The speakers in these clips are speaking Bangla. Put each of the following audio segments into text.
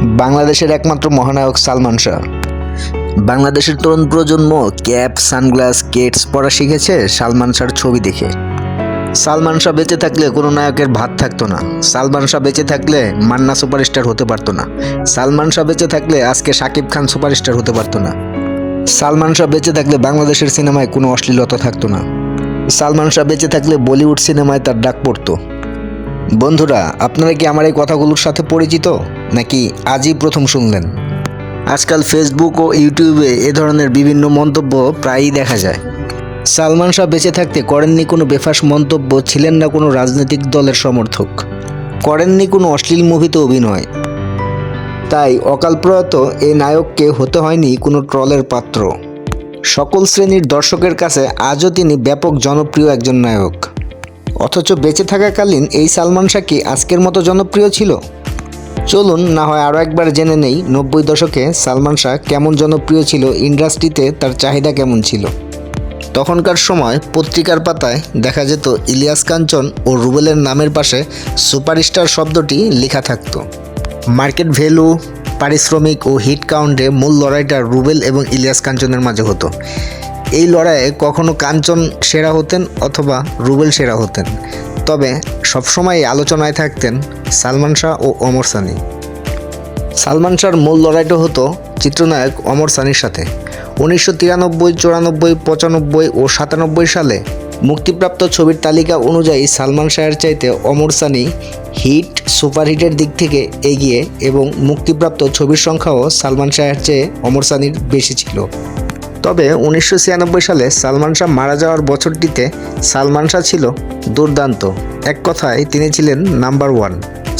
বাংলাদেশের একমাত্র মহানায়ক সালমান শাহ। বাংলাদেশের তরুণ প্রজন্ম ক্যাপ, সানগ্লাস, কেটস পরা শিখেছে সালমান শাহর ছবি দেখে। সালমান শাহ বেঁচে থাকলে কোনো নায়কের ভাত থাকতো না। সালমান শাহ বেঁচে থাকলে মান্না সুপারস্টার হতে পারতো না। সালমান শাহ বেঁচে থাকলে আজকে শাকিব খান সুপারস্টার হতে পারতো না। সালমান শাহ বেঁচে থাকলে বাংলাদেশের সিনেমায় কোনো অশ্লীলতা থাকতো না। সালমান শাহ বেঁচে থাকলে বলিউড সিনেমায় তার ডাক পড়তো। বন্ধুরা, আপনারা কি আমার এই কথাগুলোর সাথে পরিচিত? নাকি আজই প্রথম শুনলেন? আজকাল ফেসবুক ও ইউটিউবে এ ধরনের বিভিন্ন মন্তব্য প্রায়ই দেখা যায়। সালমান শাহ বেঁচে থাকতে করেননি কোনো বেফাস মন্তব্য, ছিলেন না কোনো রাজনৈতিক দলের সমর্থক। করেননি কোনো অশ্লীল মুভিতে অভিনয়। তাই অকালপ্রয়াত এই নায়ককে হতে হয়নি কোনো ট্রলের পাত্র। সকল শ্রেণির দর্শকের কাছে আজও তিনি ব্যাপক জনপ্রিয় একজন নায়ক। অথচ বেঁচে থাকাকালীন এই সালমান শাহ কি আজকের মতো জনপ্রিয় ছিল? চলুন, না হয় আরও একবার জেনে নেই নব্বই দশকে সালমান শাহ কেমন জনপ্রিয় ছিল, ইন্ডাস্ট্রিতে তার চাহিদা কেমন ছিল? তখনকার সময় পত্রিকার পাতায় দেখা যেত ইলিয়াস কাঞ্চন ও রুবেলের নামের পাশে সুপারস্টার শব্দটি লেখা থাকতো। মার্কেট ভ্যালু, পারিশ্রমিক ও হিট কাউন্টে মূল লড়াইটা রুবেল এবং ইলিয়াস কাঞ্চনের মাঝে হতো। এই লড়াইয়ে কখনো কাঞ্চন সেরা হতেন অথবা রুবেল সেরা হতেন। তবে সবসময় আলোচনায় থাকতেন সালমান শাহ ও অমর সানি। সালমান শাহর মূল লড়াইটা হতো চিত্রনায়ক অমর সানির সাথে। উনিশশো তিরানব্বই, চুরানব্বই, পঁচানব্বই ও সাতানব্বই সালে মুক্তিপ্রাপ্ত ছবির তালিকা অনুযায়ী সালমান শাহের চাইতে অমর সানি হিট, সুপারহিটের দিক থেকে এগিয়ে এবং মুক্তিপ্রাপ্ত ছবির সংখ্যাও সালমান শাহের চেয়ে অমর সানির বেশি ছিল। তবে উনিশশো ছিয়ানব্বই সালে সালমান শাহ মারা যাওয়ার বছরটিতে সালমান শাহ ছিল দুর্দান্ত। এক কথায় তিনি ছিলেন নাম্বার ওয়ান।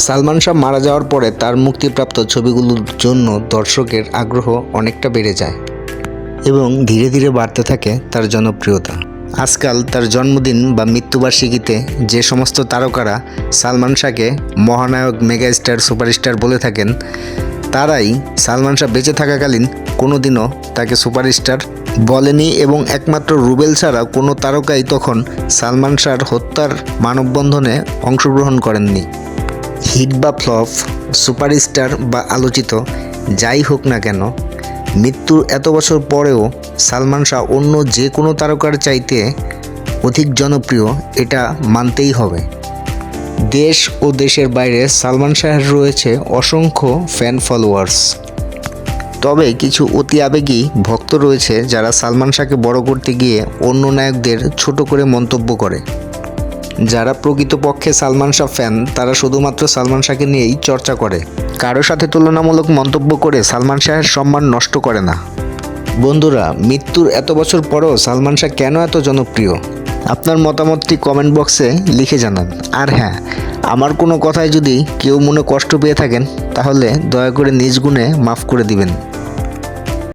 সালমান শাহ মারা যাওয়ার পরে তার মুক্তিপ্রাপ্ত ছবিগুলোর জন্য দর্শকের আগ্রহ অনেকটা বেড়ে যায় এবং ধীরে ধীরে বাড়তে থাকে তার জনপ্রিয়তা। আজকাল তার জন্মদিন বা মৃত্যুবার্ষিকীতে যে সমস্ত তারকারা সালমান শাহকে মহানায়ক মেগাস্টার, সুপারস্টার বলে থাকেন, তারাই সালমান শাহ বেঁচে থাকাকালীন কোনোদিনও তাকে সুপারস্টার বলেনি এবং একমাত্র রুবেল ছাড়া কোনো তারকাই তখন সালমান শাহর হত্যার মানববন্ধনে অংশগ্রহণ করেননি। হিট বা ফ্লপ, সুপারস্টার বা আলোচিত, যাই হোক না কেন, মৃত্যুর এত বছর পরেও সালমান শাহ অন্য যে কোনো তারকার চাইতে অধিক জনপ্রিয় এটা মানতেই হবে। দেশ ও দেশের বাইরে সালমান শাহের রয়েছে অসংখ্য ফ্যান ফলোয়ার্স তবে কিছু অতি আবেগী ভক্ত রয়েছে যারা সালমান শাহকে বড় করতে গিয়ে অন্য নায়কদের ছোট করে মন্তব্য করে। যারা প্রকৃতপক্ষে সালমান শাহ ফ্যান তারা শুধুমাত্র সালমান শাহকে নিয়েই চর্চা করে। কারও সাথে তুলনামূলক মন্তব্য করে সালমান শাহের সম্মান নষ্ট করে না। বন্ধুরা, মৃত্যুর এত বছর পরও সালমান শাহ কেন এত জনপ্রিয়? আপনার মতামতটি কমেন্ট বক্সে লিখে জানান। আর হ্যাঁ আমার কোনো কথায় যদি কেউ মনে কষ্ট পেয়ে থাকেন, তাহলে দয়া করে নিজ গুণে মাফ করে দিবেন।